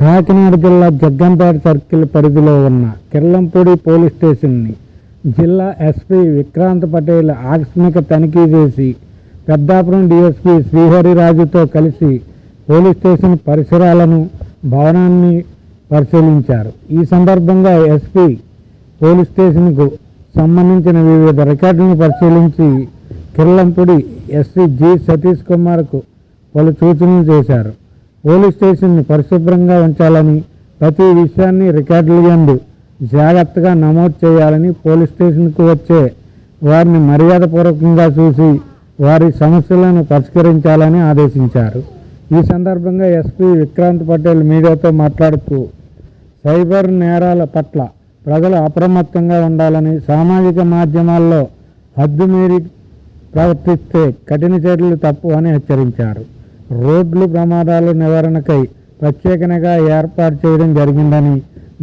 కాకినాడ జిల్లా జగ్గంపేట సర్కిల్ పరిధిలో ఉన్న కిర్లంపూడి పోలీస్ స్టేషన్ని జిల్లా ఎస్పీ విక్రాంత్ పటేల్ ఆకస్మిక తనిఖీ చేసి పెద్దాపురం డిఎస్పీ శ్రీహరిరాజుతో కలిసి పోలీస్ స్టేషన్ పరిసరాలను భవనాన్ని పరిశీలించారు. ఈ సందర్భంగా ఎస్పీ పోలీస్ స్టేషన్కు సంబంధించిన వివిధ రికార్డులను పరిశీలించి కిర్లంపూడి ఎస్సీ జి సతీష్ కుమార్కు పలు సూచనలు చేశారు. పోలీస్ స్టేషన్ని పరిశుభ్రంగా ఉంచాలని ప్రతి విషయాన్ని రికార్డులు ఎందు జాగ్రత్తగా నమోదు చేయాలని పోలీస్ స్టేషన్కు వచ్చే వారిని మర్యాదపూర్వకంగా చూసి వారి సమస్యలను పరిష్కరించాలని ఆదేశించారు. ఈ సందర్భంగా ఎస్పీ విక్రాంత్ పటేల్ మీడియాతో మాట్లాడుతూ సైబర్ నేరాల పట్ల ప్రజలు అప్రమత్తంగా ఉండాలని సామాజిక మాధ్యమాల్లో హద్దు మీరి ప్రవర్తిస్తే కఠిన చర్యలు తప్పు అని హెచ్చరించారు. రోడ్లు ప్రమాదాల నివారణకై ప్రత్యేకంగా ఏర్పాటు చేయడం జరిగిందని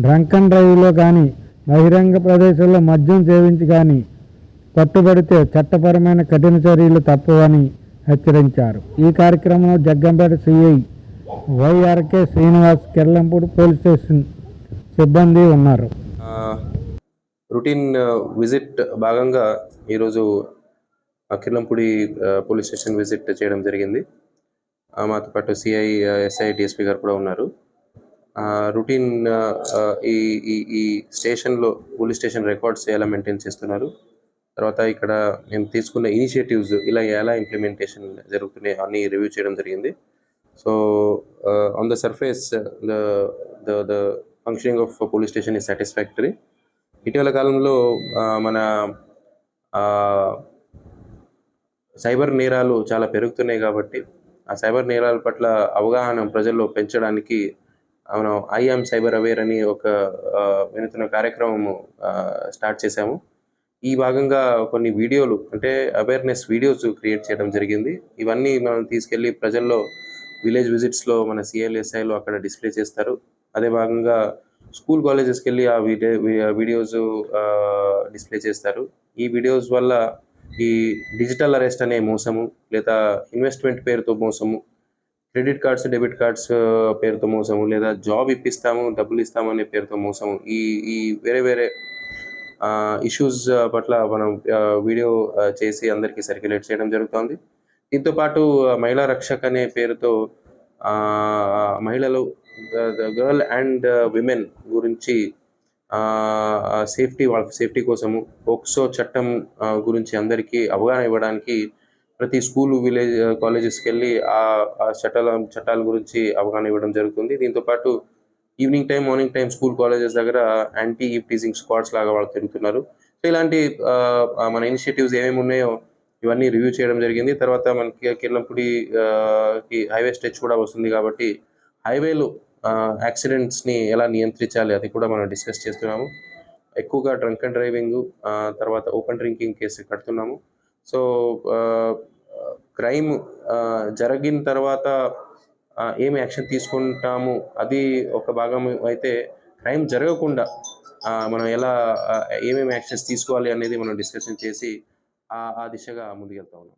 డ్రంక్ అండ్ డ్రైవ్లో కానీ బహిరంగ ప్రదేశంలో మద్యం సేవించి కానీ పట్టుబడితే చట్టపరమైన కఠిన చర్యలు తప్పవని హెచ్చరించారు. ఈ కార్యక్రమంలో Jaggampeta CI YRK Srinivas Kerlampudi police station సిబ్బంది ఉన్నారు. రొటీన్ విజిట్ భాగంగా ఈరోజు కిర్లంపూడి పోలీస్ స్టేషన్ విజిట్ చేయడం జరిగింది. మాతో పాటు సిఐ ఎస్ఐ డిఎస్పీ గారు కూడా ఉన్నారు. రొటీన్ ఈ ఈ ఈ స్టేషన్లో పోలీస్ స్టేషన్ రికార్డ్స్ ఎలా మెయింటైన్ చేస్తున్నారు? తర్వాత ఇక్కడ మేము తీసుకున్న ఇనిషియేటివ్స్ ఇలా ఎలా ఇంప్లిమెంటేషన్ జరుగుతున్నాయి అన్ని రివ్యూ చేయడం జరిగింది. So on the surface the the the functioning of police station is satisfactory ఇటీవల కాలంలో మన సైబర్ నేరాలు చాలా పెరుగుతున్నాయి కాబట్టి ఆ సైబర్ నేరాల పట్ల అవగాహన ప్రజల్లో పెంచడానికి మనం ఐఎమ్ సైబర్ అవేర్ అని ఒక ఆ, వినూత్న స్టార్ట్ చేశాము. ఈ భాగంగా కొన్ని వీడియోలు అంటే అవేర్నెస్ వీడియోస్ క్రియేట్ చేయడం జరిగింది. ఇవన్నీ మనం తీసుకెళ్ళి ప్రజల్లో విలేజ్ విజిట్స్లో మన సిఎల్ఎస్ఐలో అక్కడ డిస్ప్లే చేస్తారు. అదే భాగంగా స్కూల్ కాలేజెస్కి వెళ్ళి ఆ వీడియో వీడియోస్ డిస్ప్లే చేస్తారు. ఈ వీడియోస్ వల్ల ఈ డిజిటల్ అరెస్ట్ అనే మోసము లేదా ఇన్వెస్ట్మెంట్ పేరుతో మోసము క్రెడిట్ కార్డ్స్ డెబిట్ కార్డ్స్ పేరుతో మోసము లేదా జాబ్ ఇప్పిస్తాము డబ్బులు ఇస్తాము అనే పేరుతో మోసము. ఈ ఈ వేరే వేరే ఇష్యూస్ పట్ల మనం వీడియో చేసి అందరికీ సర్క్యులేట్ చేయడం జరుగుతుంది. దీంతో పాటు మహిళా రక్షక్ అనే పేరుతో మహిళలు గర్ల్ అండ్ విమెన్ గురించి సేఫ్టీ వాళ్ళ సేఫ్టీ కోసము ఒక్సో చట్టం గురించి అందరికీ అవగాహన ఇవ్వడానికి ప్రతి స్కూల్ విలేజ్ కాలేజెస్కి వెళ్ళి ఆ ఆ చట్టాల చట్టాల గురించి అవగాహన ఇవ్వడం జరుగుతుంది. దీంతో పాటు evening time morning time school colleges దగ్గర యాంటీ టీజింగ్ స్క్వాడ్స్ లాగా వాళ్ళు తిరుగుతున్నారు. సో ఇలాంటి మన ఇనిషియేటివ్స్ ఏమేమి ఉన్నాయో ఇవన్నీ రివ్యూ చేయడం జరిగింది. తర్వాత మనకి కిర్లంపూడి హైవే స్టెచ్ కూడా వస్తుంది కాబట్టి హైవేలో యాక్సిడెంట్స్ని ఎలా నియంత్రించాలి అది కూడా మనం డిస్కస్ చేస్తున్నాము. ఎక్కువగా డ్రంక్ అండ్ డ్రైవింగ్ తర్వాత ఓపెన్ డ్రింకింగ్ కేసు కడుతున్నాము. సో క్రైమ్ జరిగిన తర్వాత ఏమి ఏం యాక్షన్ తీసుకుంటాము అది ఒక భాగం అయితే క్రైమ్ జరగకుండా మనం ఎలా ఏమేమి యాక్షన్స్ తీసుకోవాలి అనేది మనం డిస్కషన్ చేసి ఆ ఆ దిశగా ముందుకెళ్తా ఉన్నాం.